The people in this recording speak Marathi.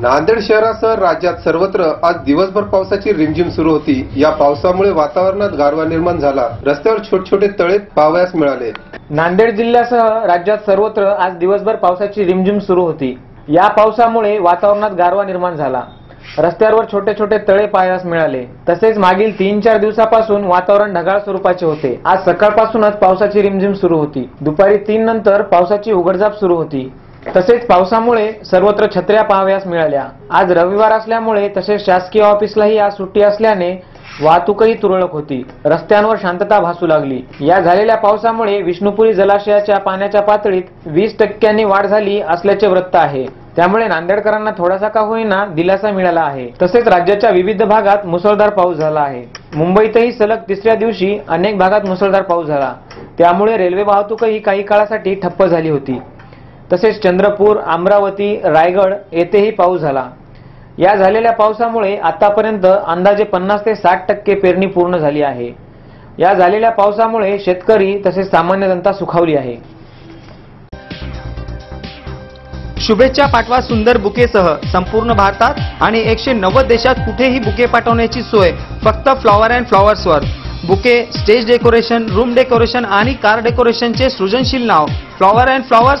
नांदेड शहरासह राज्यात सर्वत्र आज दिवसभर पावसाची रिमझिम सुरू होती. या पावसामुळे वातावरणात गारवा निर्माण झाला. रस्त्यावर छोटे छोटे तळे पाहावयास मिळाले. नांदेड जिल्ह्यासह राज्यात सर्वत्र आज दिवसभर पावसाची रिमझिम सुरू होती. या पावसामुळे वातावरणात गारवा निर्माण झाला. रस्त्यावर छोटे छोटे तळे पाहायला मिळाले. तसेच मागील तीन चार दिवसापासून वातावरण ढगाळ स्वरूपाचे होते. आज सकाळपासूनच पावसाची रिमझिम सुरू होती. दुपारी तीन नंतर पावसाची उघडझाप सुरू होती. तसेच पावसामुळे सर्वत्र छत्र्या पाहाव्यास मिळाल्या. आज रविवार असल्यामुळे तसेच शासकीय ऑफिसलाही आज सुट्टी असल्याने वाहतूकही तुरळक होती. रस्त्यांवर शांतता भासू लागली. या झालेल्या पावसामुळे विष्णुपुरी जलाशयाच्या पाण्याच्या पातळीत वीस टक्क्यांनी वाढ झाली असल्याचे वृत्त आहे. त्यामुळे नांदेडकरांना थोडासा का होईना दिलासा मिळाला आहे. तसेच राज्याच्या विविध भागात मुसळधार पाऊस झाला आहे. मुंबईतही सलग तिसऱ्या दिवशी अनेक भागात मुसळधार पाऊस झाला. त्यामुळे रेल्वे वाहतूकही काही काळासाठी ठप्प झाली होती. तसेच चंद्रपूर अमरावती रायगड येथेही पाऊस झाला. या झालेल्या पावसामुळे आतापर्यंत अंदाजे पन्नास ते साठ टक्के पेरणी पूर्ण झाली आहे. या झालेल्या पावसामुळे शेतकरी तसेच सामान्य जनता सुखावली आहे. शुभेच्छा पाठवा सुंदर बुकेसह संपूर्ण भारतात आणि एकशे नव्वद देशात कुठेही बुके पाठवण्याची सोय फक्त flower and फ्लॉवर्सवर. Bouquet stage decoration room decoration आणि कार डेकोरेशनचे सृजनशील नाव flower and flowers